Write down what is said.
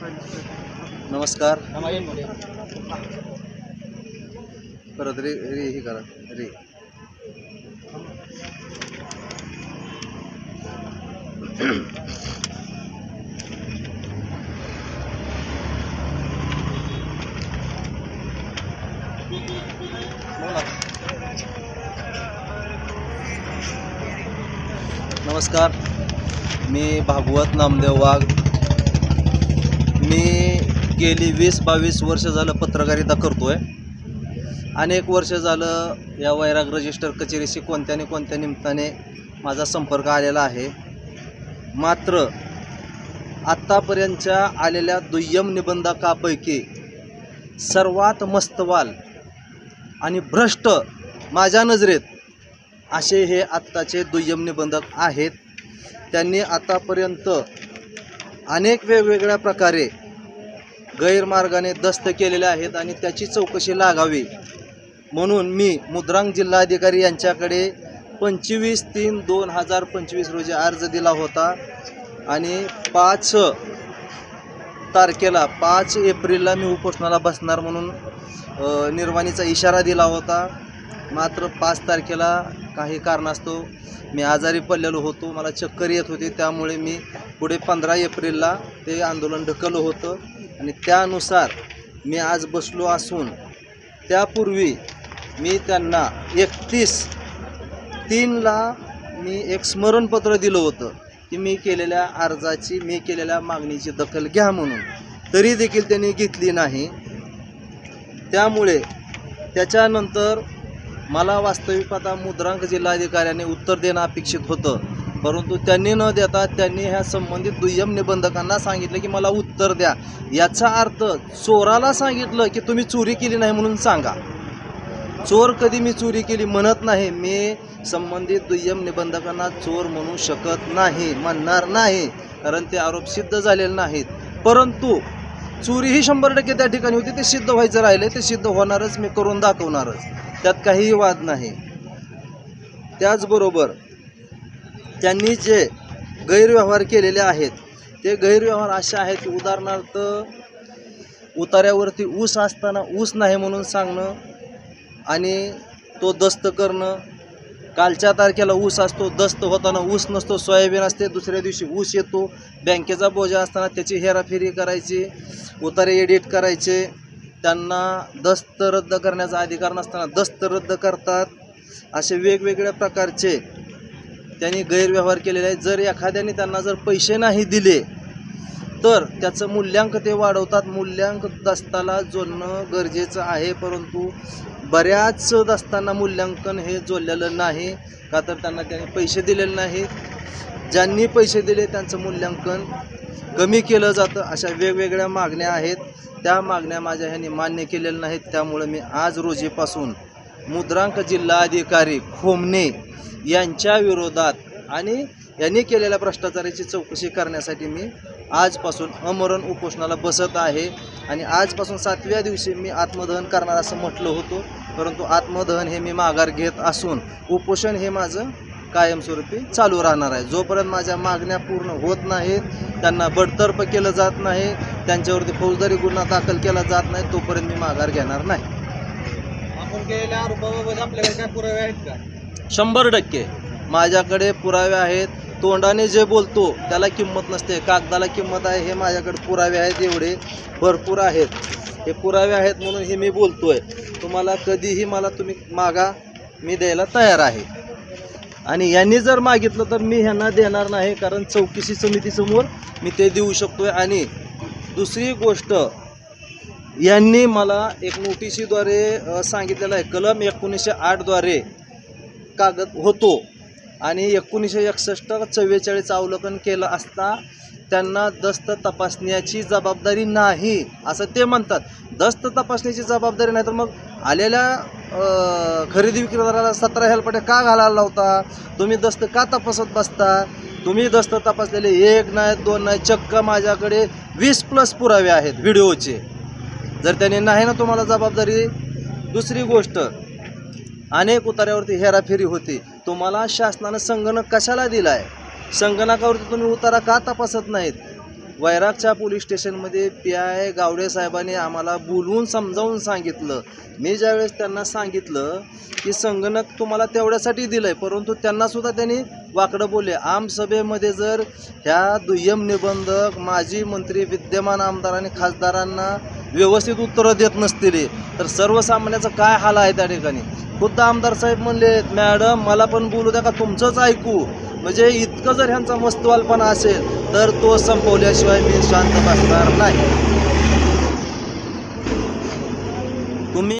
नमस्कार. परत रे रे हे करा. रे. नमस्कार. मी भागवत नामदेव वाघ. मी गेली वीस बावीस वर्ष झालं पत्रकारिता करतो आहे अनेक वर्ष झालं या वैराग रजिस्टर कचेरीशी कोणत्या ना कोणत्या निमित्ताने माझा संपर्क आलेला आहे. मात्र आत्तापर्यंतच्या आलेल्या दुय्यम निबंधकापैकी सर्वात मस्तवाल आणि भ्रष्ट माझ्या नजरेत असे हे आत्ताचे दुय्यम निबंधक आहेत. त्यांनी आतापर्यंत अनेक वेगवेगळ्या प्रकारे गैरमार्गाने दस्त केलेले आहेत आणि त्याची चौकशी लागावी. म्हणून मी मुद्रांक जिल्हाधिकारी यांच्याकडे पंचवीस तीन दोन हजार पंचवीस रोजी अर्ज दिला होता आणि पाच तारखेला पाच एप्रिलला मी उपोषणाला बसणार म्हणून निर्वाणीचा इशारा दिला होता. मात्र पाच तारखेला काही कारणास्तव मी आजारी पडलेलो होतो. मला चक्कर येत होती. त्यामुळे मी पुढे पंधरा एप्रिलला ते आंदोलन ढकललं होतं. आणि त्यानुसार मी आज बसलो असून त्यापूर्वी मी त्यांना एकतीस तीनला मी एक स्मरणपत्र दिलं होतं की मी केलेल्या अर्जाची मी केलेल्या मागणीची दखल घ्या म्हणून. तरी देखील त्यांनी घेतली नाही. त्यामुळे त्याच्यानंतर मला वास्तविक आता मुद्रांक जिल्हाधिकाऱ्याने उत्तर देणं अपेक्षित होतं. परंतु त्यांनी न देता त्यांनी ह्या संबंधित दुय्यम निबंधकांना सांगितलं की मला उत्तर द्या. याचा अर्थ चोराला सांगितलं की तुम्ही चोरी केली नाही म्हणून सांगा. चोर कधी मी चोरी केली म्हणत नाही. मी संबंधित दुय्यम निबंधकांना चोर म्हणू शकत नाही म्हणणार नाही. कारण ते आरोप सिद्ध झालेले नाहीत. परंतु चोरी ही शंभर टक्के त्या ठिकाणी होती. ते सिद्ध व्हायचं राहिले ते सिद्ध होणारच मी करून दाखवणारच. त्यात काहीही वाद नाही. त्याचबरोबर त्यांनी जे गैरव्यवहार केलेले आहेत ते गैरव्यवहार असे आहेत की उदाहरणार्थ उतार्यावरती ऊस असताना ऊस नाही म्हणून सांगणं आणि तो दस्त करणं कालच्या तारखेला ऊस असतो दस्त होताना ऊस नसतो सोयाबीन असते दुसऱ्या दिवशी ऊस येतो. बँकेचा बोजा असताना त्याची हेराफेरी करायची उतारे एडिट करायचे. त्यांना दस्त रद्द करण्याचा अधिकार नसताना दस्त रद्द करतात. असे वेगवेगळ्या प्रकारचे त्यांनी गैरव्यवहार केलेले आहेत. जर एखाद्याने त्यांना जर पैसे नाही दिले तर त्याचं मूल्यांक ते वाढवतात. मूल्यांक दस्ताला जोडणं गरजेचं आहे परंतु बऱ्याच असताना मूल्यांकन हे जोडलेलं नाही. का तर त्यांना त्यांनी पैसे दिलेले नाहीत. ज्यांनी पैसे दिले त्यांचं मूल्यांकन कमी केलं जातं. अशा वेगवेगळ्या मागण्या आहेत. त्या मागण्या माझ्या ह्यांनी मान्य केलेल्या नाहीत. त्यामुळे मी आज रोजीपासून मुद्रांक जिल्हाधिकारी खोमणे यांच्या विरोधात आणि यांनी केलेल्या भ्रष्टाचाराची चौकशी करण्यासाठी मी आजपासून अमरण उपोषणाला बसत आहे. आणि आजपासून सातव्या दिवशी मी आत्मदहन करणार असं म्हटलं होतं. परंतु आत्मदहन हे मी माघार घेत असून उपोषण हे माझं कायमस्वरूपी चालू राहणार आहे. जोपर्यंत माझ्या मागण्या पूर्ण होत नाहीत त्यांना बडतर्फ केलं जात नाही त्यांच्यावरती फौजदारी गुन्हा दाखल केला जात नाही तोपर्यंत मी माघार घेणार नाही. आपण केलेल्या आरोपाबाबत आपल्याकडे काय पुरावे आहेत का? शंभर टक्के. माझ्याकडे पुरावे आहेत. तोंडाने जे बोलतो त्याला किंमत नसते. कागदाला किंमत आहे हे माझ्याकडे पुरावे आहेत एवढे भरपूर आहेत. हे पुरावे आहेत म्हणून हे मी बोलतो आहे तुम्हाला कधीही मला तुम्ही मागा मी द्यायला तयार आहे. आणि यांनी जर मागितलं तर मी ह्यांना देणार नाही कारण चौकशी समितीसमोर मी ते देऊ शकतो आहे आणि दुसरी गोष्ट यांनी मला एक नोटिशीद्वारे सांगितलेलं आहे. कलम एकोणीसशे आठद्वारे कागद होतो. आणि एकोणीसशे एकसष्ट चव्वेचाळीस अवलोकन केलं असता त्यांना दस्त तपासण्याची जबाबदारी नाही असं ते म्हणतात. दस्त तपासण्याची जबाबदारी नाही तर मग आलेल्या खरेदी विक्रेत्याला सतरा हेलपटे का घालायला लावता? तुम्ही दस्त का तपासत बसता? तुम्ही दस्त तपासलेले एक नाही दोन नाही चक्क माझ्याकडे वीस प्लस पुरावे आहेत व्हिडिओचे. जर त्याने नाही ना तुम्हाला जबाबदारी दुसरी गोष्ट अनेक उतार्यावरती हेराफेरी होती. तुम्हाला शासनानं संगणक कशाला दिला आहे संगणकावरती तुम्ही उतारा का तपासत नाहीत? वैरागच्या पोलीस स्टेशनमध्ये पी आय गावडे साहेबांनी आम्हाला बोलवून समजावून सांगितलं. मी ज्यावेळेस त्यांना सांगितलं की संगणक तुम्हाला तेवढ्यासाठी दिलं आहे परंतु त्यांनासुद्धा त्यांनी वाकडं बोलले. आमसभेमध्ये जर ह्या दुय्यम निबंधक माजी मंत्री विद्यमान आमदार आणि खासदारांना व्यवस्थित उत्तरं देत नसतील तर सर्वसामान्याचं काय हाल आहे त्या ठिकाणी? खुद्द आमदार साहेब म्हणले मॅडम मला पण बोलू द्या का? तुमचंच ऐकू. म्हणजे इतकं जर ह्यांचा मस्तवालपणा असेल तर तो संपवल्याशिवाय मी शांत बसणार नाही. तुम्ही